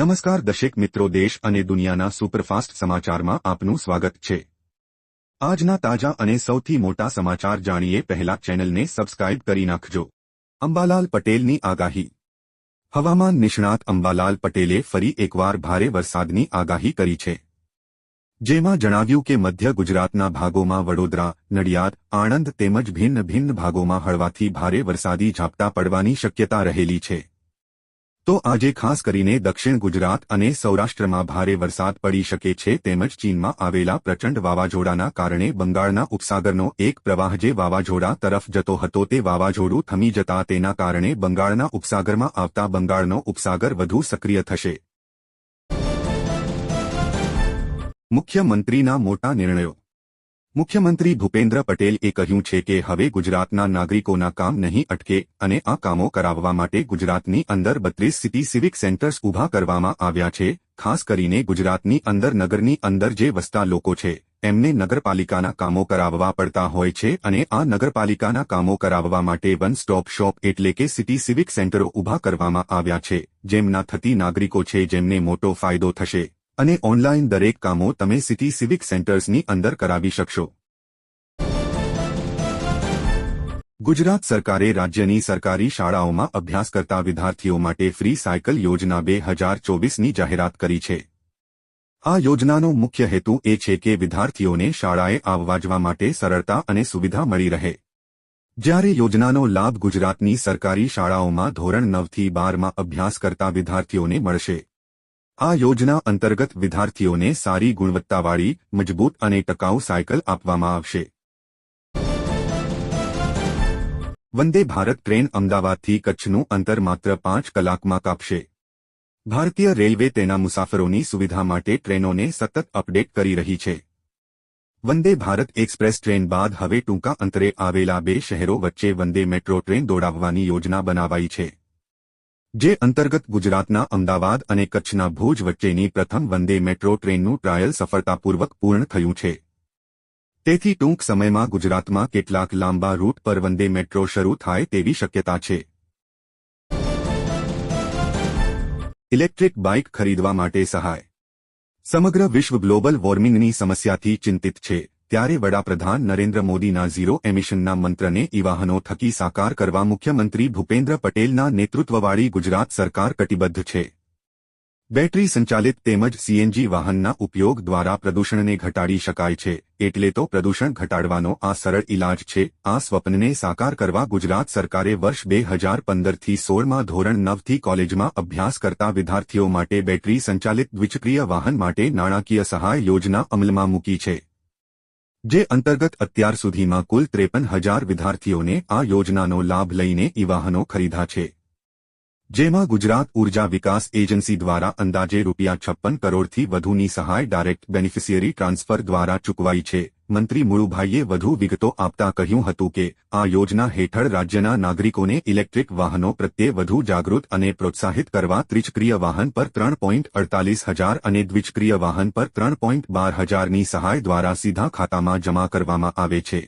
નમસ્કાર દશેક મિત્રો, દેશ અને દુનિયાના સુપરફાસ્ટ સમાચારમાં આપનું સ્વાગત છે. આજના તાજા અને સૌથી મોટા સમાચાર જાણીએ પહેલા ચેનલને સબસ્ક્રાઇબ કરી નાખજો. અંબાલાલ પટેલની આગાહી. હવામાન નિષ્ણાત અંબાલાલ પટેલે ફરી એકવાર ભારે વરસાદની આગાહી કરી છે. જેમાં જણાવ્યું કે મધ્ય ગુજરાતના ભાગોમાં વડોદરા, નડિયાદ, આણંદ તેમજ ભિન્ન ભિન્ન ભાગોમાં હળવાથી ભારે વરસાદી ઝાપટા પડવાની શક્યતા રહેલી છે. તો આજે ખાસ કરીને દક્ષિણ ગુજરાત અને સૌરાષ્ટ્રમાં ભારે વરસાદ પડી શકે છે તેમજ ચીનમાં આવેલા પ્રચંડ વાવાઝોડાના કારણે બંગાળના ઉપસાગરનો એક પ્રવાહ જે વાવાઝોડા તરફ જતો હતો તે વાવાઝોડું થમી જતા તેના કારણે બંગાળના ઉપસાગરમાં આવતા બંગાળનો ઉપસાગર વધુ સક્રિય થશે. મુખ્યમંત્રીના મોટા નિર્ણયો મુખ્યમંત્રી ભૂપેન્દ્ર પટેલે કહ્યું છે કે હવે ગુજરાતના નાગરિકોના કામ નહીં અટકે અને આ કામો કરાવવા માટે ગુજરાતની અંદર બત્રીસ સિટી સિવિક સેન્ટર્સ ઊભા કરવામાં આવ્યા છે, ખાસ કરીને ગુજરાતની અંદર નગરની અંદર જે વસતા લોકો છે. એમને નગરપાલિકાના કામો કરાવવા પડતા હોય છે અને આ નગરપાલિકાના કામો કરાવવા માટે વન સ્ટોપ શોપ એટલે કે સિટી સિવિક સેન્ટરો ઊભા કરવામાં આવ્યા છે, જેમના થતી નાગરિકો છે જેમને મોટો ફાયદો થશે. અને ઓનલાઈન દરેક કામો તમે સિટી સિવિક સેન્ટર્સની અંદર કરાવી શકશો. ગુજરાત સરકારે રાજ્યની સરકારી શાળાઓમાં અભ્યાસ કરતા વિદ્યાર્થીઓ માટે ફ્રી સાયકલ યોજના બે હજાર ચોવીસની જાહેરાત કરી છે. આ યોજનાનો મુખ્ય હેતુ એ છે કે વિદ્યાર્થીઓને શાળાએ આવવા જવા માટે સરળતા અને સુવિધા મળી રહે. જ્યારે યોજનાનો લાભ ગુજરાતની સરકારી શાળાઓમાં ધોરણ નવથી બારમાં અભ્યાસ કરતા વિદ્યાર્થીઓને મળશે. આ યોજના અંતર્ગત વિદ્યાર્થીઓને સારી ગુણવત્તાવાળી, મજબૂત અને ટકાઉ સાયકલ આપવામાં આવશે. વંદે ભારત ટ્રેન અમદાવાદથી કચ્છનું અંતર માત્ર પાંચ કલાકમાં કાપશે. ભારતીય રેલવે તેના મુસાફરોની સુવિધા માટે ટ્રેનોને સતત અપડેટ કરી રહી છે. વંદે ભારત એક્સપ્રેસ ટ્રેન બાદ હવે ટૂંકા અંતરે આવેલા બે શહેરો વચ્ચે વંદે મેટ્રો ટ્રેન દોડાવવાની યોજના બનાવાઈ છે. જે અંતર્ગત ગુજરાતના અમદાવાદ અને કચ્છના ભુજ વચ્ચેની પ્રથમ વંદે મેટ્રો ટ્રેનનું ટ્રાયલ સફળતાપૂર્વક પૂર્ણ થયું છે. તેથી ટૂંક સમયમાં ગુજરાતમાં કેટલાક લાંબા રૂટ પર વંદે મેટ્રો શરૂ થાય તેવી શક્યતા છે. ઇલેક્ટ્રિક બાઇક ખરીદવા માટે સહાય. સમગ્ર વિશ્વ ગ્લોબલ વોર્મિંગની સમસ્યાથી ચિંતિત છે. ત્યારે વડાપ્રધાન નરેન્દ્ર મોદીના ઝીરો એમિશનના મંત્રને ઈ વાહનો થકી સાકાર કરવા મુખ્યમંત્રી ભૂપેન્દ્ર પટેલના નેતૃત્વવાળી ગુજરાત સરકાર કટિબદ્ધ છે. બેટરી સંચાલિત તેમજ સીએનજી વાહનના ઉપયોગ દ્વારા પ્રદૂષણને ઘટાડી શકાય છે, એટલે તો પ્રદૂષણ ઘટાડવાનો આ સરળ ઇલાજ છે, આ સ્વપ્નને સાકાર કરવા ગુજરાત સરકારે વર્ષ બે હજાર પંદરથી સોળમાં ધોરણ નવથી કોલેજમાં અભ્યાસ કરતા વિદ્યાર્થીઓ માટે બેટરી સંચાલિત દ્વિચક્રિય વાહન માટે નાણાકીય સહાય યોજના અમલમાં મૂકી છે. જે અંતર્ગત અત્યાર સુધીમાં કુલ ત્રેપન હજાર વિદ્યાર્થીઓને આ યોજનાનો લાભ લઈને ઈ વાહનો ખરીદા છે. જેમાં ગુજરાત ઊર્જા વિકાસ એજન્સી દ્વારા અંદાજે રૂપિયા છપ્પન કરોડથી વધુની સહાય ડાયરેક્ટ બેનિફિશિયરી ટ્રાન્સફર દ્વારા ચૂકવાઈ છે. મંત્રી મુળુભાઈએ વધુ વિગતો આપતા કહ્યું હતું કે, આ યોજના હેઠળ રાજ્યના નાગરિકોને ઇલેક્ટ્રિક વાહનો પ્રત્યે વધુ જાગૃત અને પ્રોત્સાહિત કરવા ત્રિચક્રિય વાહન પર ત્રણ અડતાલીસ હજાર અને દ્વિચક્રિય વાહન પર ત્રણ બાર હજારની સહાય દ્વારા સીધા ખાતામાં જમા કરવામાં આવે છે.